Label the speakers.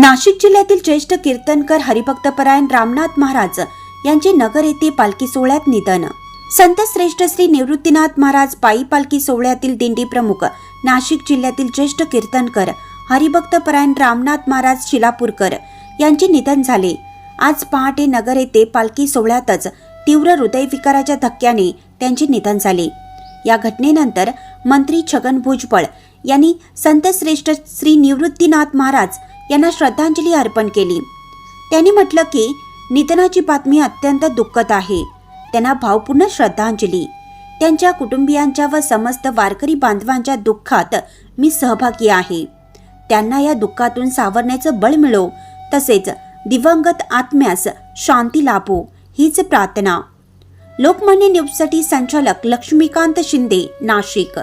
Speaker 1: नाशिक जिल्ह्यातील ज्येष्ठ कीर्तनकर हरिभक्तपरायण रामनाथ महाराज यांचे नगर येथे पालखी सोहळ्यात निधन. संत श्रेष्ठ श्री निवृत्तीनाथ महाराज पायी पालखी सोहळ्यातील दिंडी प्रमुख नाशिक जिल्ह्यातील ज्येष्ठ कीर्तनकर हरिभक्तपरायण रामनाथ महाराज शिलापूरकर यांचे निधन झाले. आज पहाटे नगर येथे पालखी सोहळ्यातच तीव्र हृदयविकाराच्या धक्क्याने त्यांचे निधन झाले. या घटनेनंतर मंत्री छगन भुजबळ यांनी संत श्रेष्ठ श्री निवृत्तीनाथ महाराज यांना श्रद्धांजली अर्पण केली. त्यांनी म्हटलं की निधनाची बातमी अत्यंत दुःखद आहे. त्यांना भावपूर्ण श्रद्धांजली. त्यांच्या कुटुंबियांच्या व समस्त वारकरी बांधवांच्या दुःखात मी सहभागी आहे. त्यांना या दुःखातून सावरण्याचं बळ मिळो तसेच दिवंगत आत्म्यास शांती लाभो हीच प्रार्थना. लोकमान्य न्यूजसाठी संचालक लक्ष्मीकांत शिंदे नाशिक.